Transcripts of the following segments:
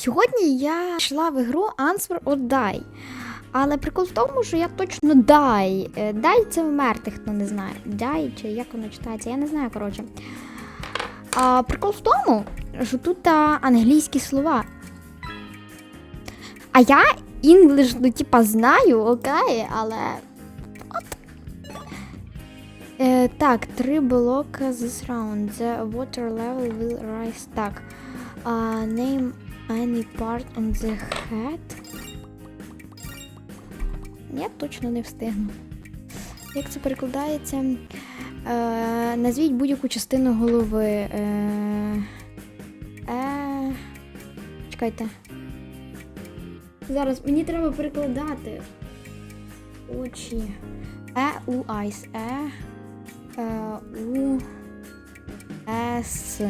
Сьогодні я йшла в ігру Answer or Die. Але прикол в тому, що я точно die. Е, Die це вмерти, хто не знає. Die, чи як воно читається, я не знаю, коротше. А прикол в тому, що тут а, англійські слова. А я English, ну, типа, знаю, окей, але. От. Е, так, три блоки this round. The water level will rise. Так. Uh, name any part on the head. Я точно не встигну. Як це перекладається? Е, назвіть будь-яку частину голови. Е, е, чекайте. Зараз мені треба перекладати. Очі. Е, у, айс. Е, е, у, ес.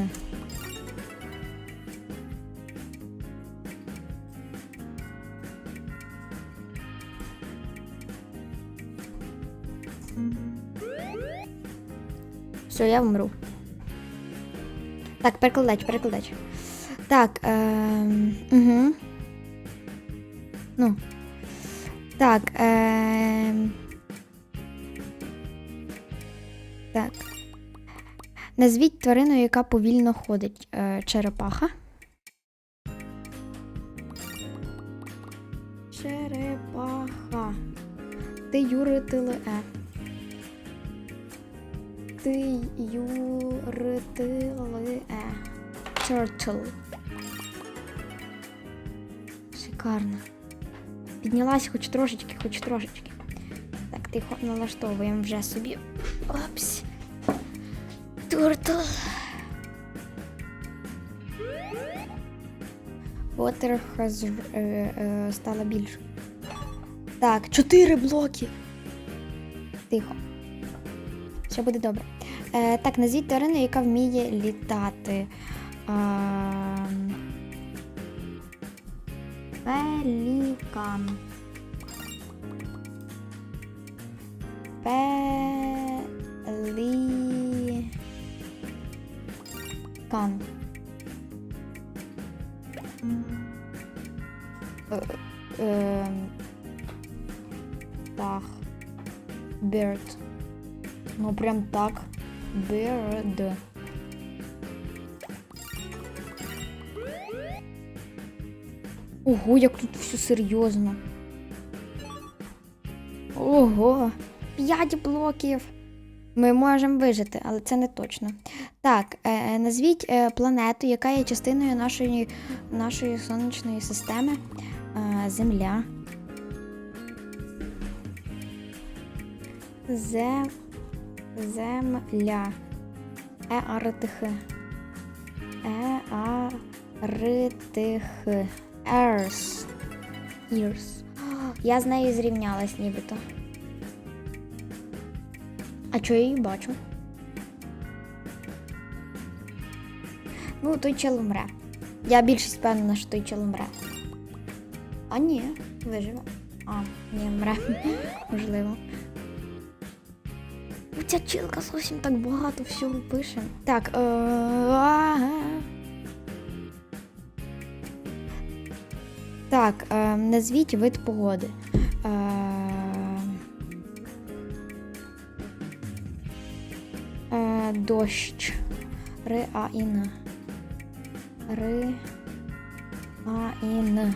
Все, я вмру. Так, перекладач, перекладач. Так, ем, угу. Ну. Так, ем. Так. Назвіть тварину, яка повільно ходить. Е, черепаха. Черепаха. Ти юритили е. Ти юритили е. Turtle. Шикарно. Піднялась хоч трошечки, хоч трошечки. Так, тихо налаштовуємо вже собі. Опс. Туртл. Water е, е, стало більше. Так, чотири блоки. Тихо. Все буде добре. Е, так, назвіть тварину, яка вміє літати. А... Пелікан. Пелікан. Е, е, Так. Bird. Ну прям так. Bird. Ого, як тут все серйозно. Ого, 5 блоків. Ми можемо вижити, але це не точно. Так, е, назвіть е, планету, яка є частиною нашої, нашої сонячної системи. Е, Земля. Зе... Земля. Е артх. Е артх. Earth. Ears. Я з нею зрівнялась нібито. А чого я її бачу? Ну, той чел умре. Я більшість впевнена, що той чел умре. А ні, виживе. А, ні, мре. Можливо. Ця чилка зовсім так багато всього пише. Так. Е- Так, е, назвіть вид погоди. Е, дощ. Ри а і н. Ри а.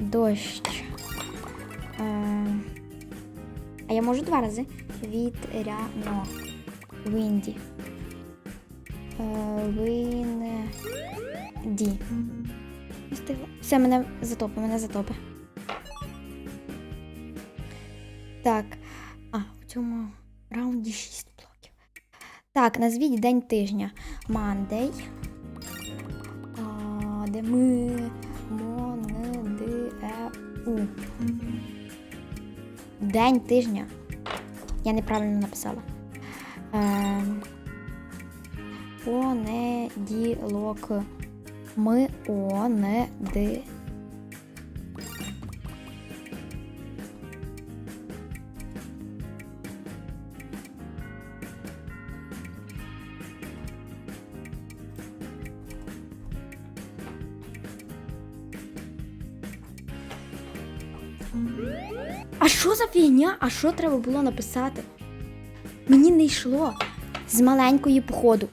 Дощ. А я можу два рази? Вітряно. Вінді. Е, встигла. Все, мене затопи, мене затопи. Так. А, у цьому раунді 6 блоків. Так, назвіть день тижня. Мандей. Де ми. Мо, не, ди, е, у. День тижня. Я неправильно написала. Е, понеділок. Ми о А що за фігня? А що треба було написати? Мені не йшло з маленької походу.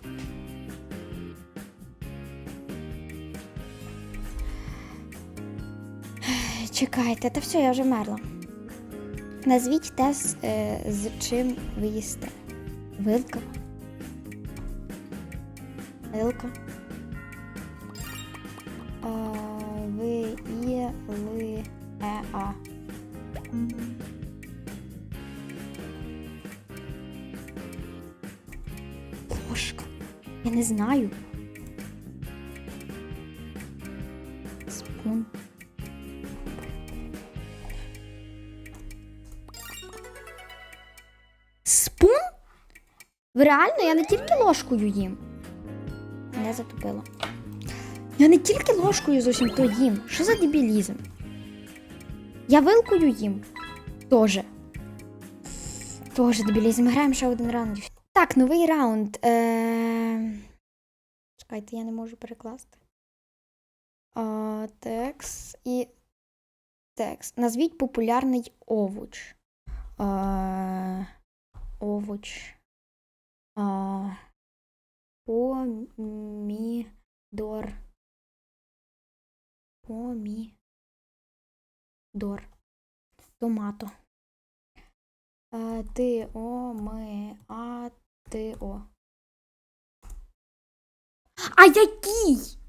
Чекайте, та все, я вже мерла. Назвіть те, з, е, з чим ви їсте. Вилка. Вилка. А, ви є ли е а. Ложка. Я не знаю. Спун. Спун? Реально? Я не тільки ложкою їм. Не затопило. Я не тільки ложкою зовсім то їм. Що за дебілізм? Я вилкою їм. Тоже. Тоже дебілізм. Граємо ще один раунд. Так, новий раунд. Е... Чекайте, я не можу перекласти. А, текст і текст. Назвіть популярний овоч. А, овоч. А, помідор. Помідор. Томато. А, ти о ми а ти о. А який?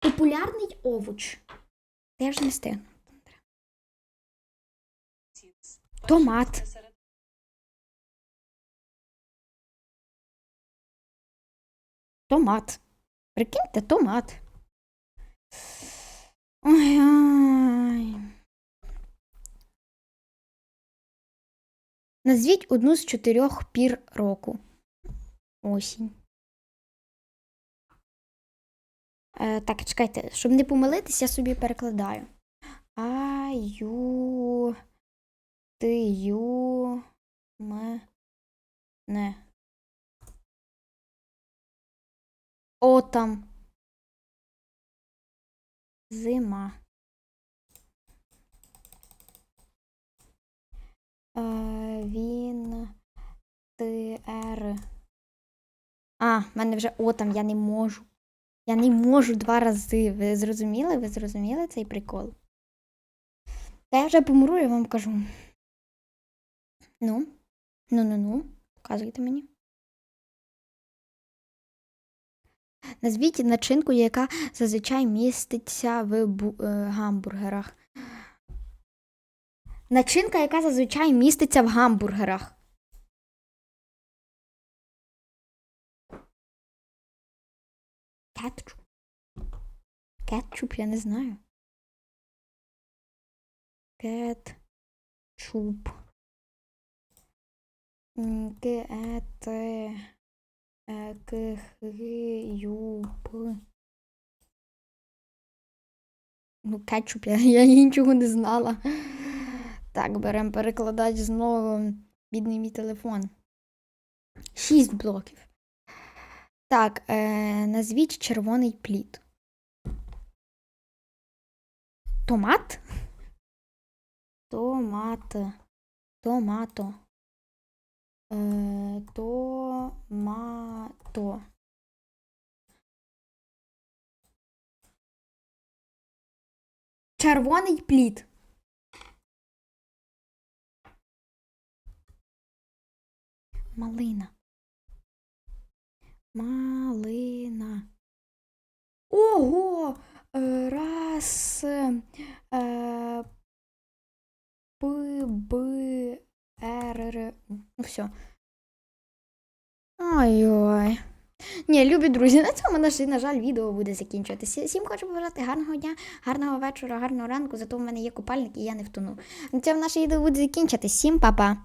Популярний овоч. Вже не встигну. Томат. Томат. Прикиньте, томат. Ой-ой. Назвіть одну з чотирьох пір року. Осінь. Е, так, чекайте, щоб не помилитись, я собі перекладаю. А, ю, ти, ю, ме, не. О, там. Зима. Е, він, ти, ер. А, в мене вже о там, я не можу. Я не можу два рази. Ви зрозуміли? Ви зрозуміли цей прикол? Та я вже помру, я вам кажу. Ну, ну, ну, ну, показуйте мені. Назвіть начинку, яка зазвичай міститься в е, гамбургерах. Начинка, яка зазвичай міститься в гамбургерах. Кетчуп. Кетчуп, я не знаю. Кетчуп. Кет. К. Х. Ну, кетчуп, я, я нічого не знала. Так, беремо перекладач знову. Бідний мій телефон. Шість блоків. Так, е, назвіть червоний плід. Томат? Томат. Томато. Е, томато. Червоний плід. Малина. Малина. Ого! Е, Раз. Е, П, Б, Р, Р. Ну, все. Ой-ой. Ні, любі друзі, на цьому на жаль, відео буде закінчуватися. Всім хочу побажати гарного дня, гарного вечора, гарного ранку. Зато в мене є купальник і я не втону. На цьому наше відео буде закінчитися. Всім па-па.